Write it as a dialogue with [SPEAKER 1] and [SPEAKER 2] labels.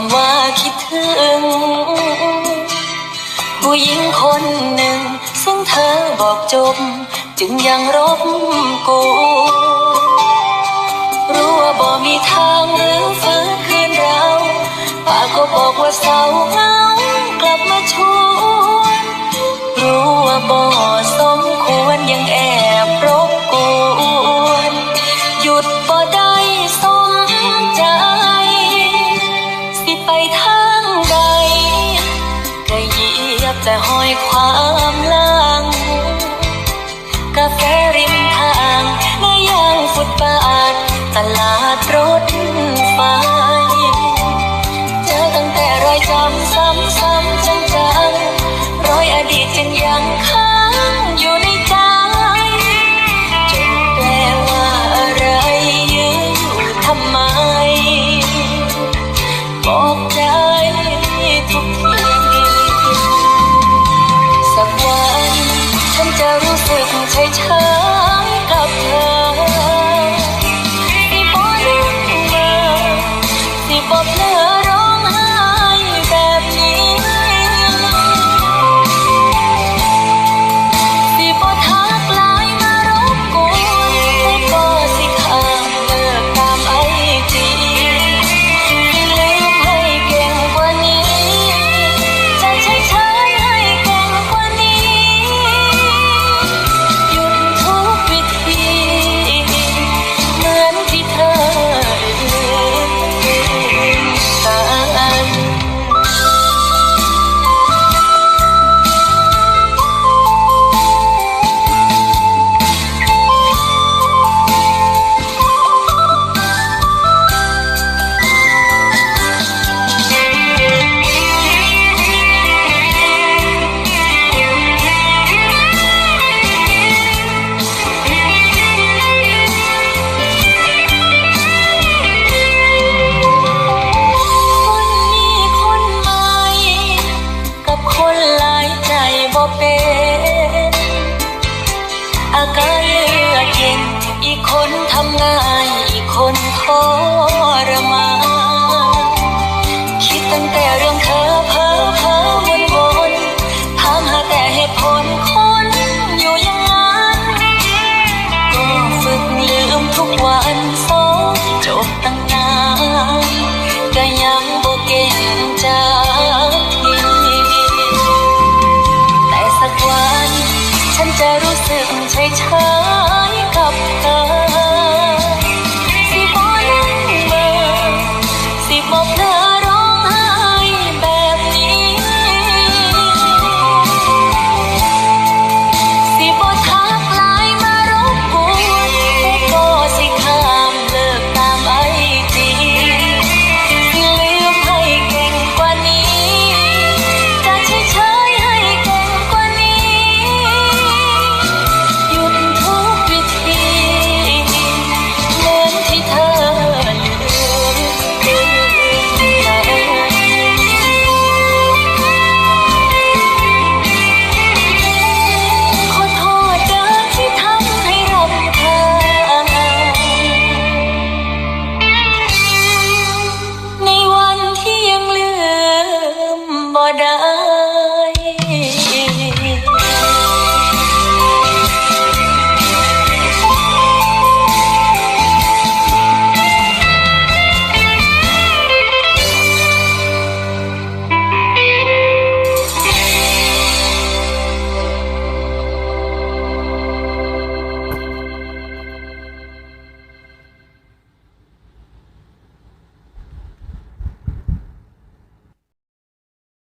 [SPEAKER 1] ำว่าคิดถึง ผู้หญิงคนหนึ่ง ซึ่งเธอบอกจบ จึงยังรบกู รู้ว่าบ่มีทางหรือฟื้น จะห้อยความลัง กาแฟริมทางและย่างฟุตบาทตลาดรถไฟเจอตั้งแต่รอยจำซ้ำๆจังๆรอยอดีตจึงยังค้า ใช้ ป็นอากาศเยือกเย็นอีกคนทำงานอีกคนท้อ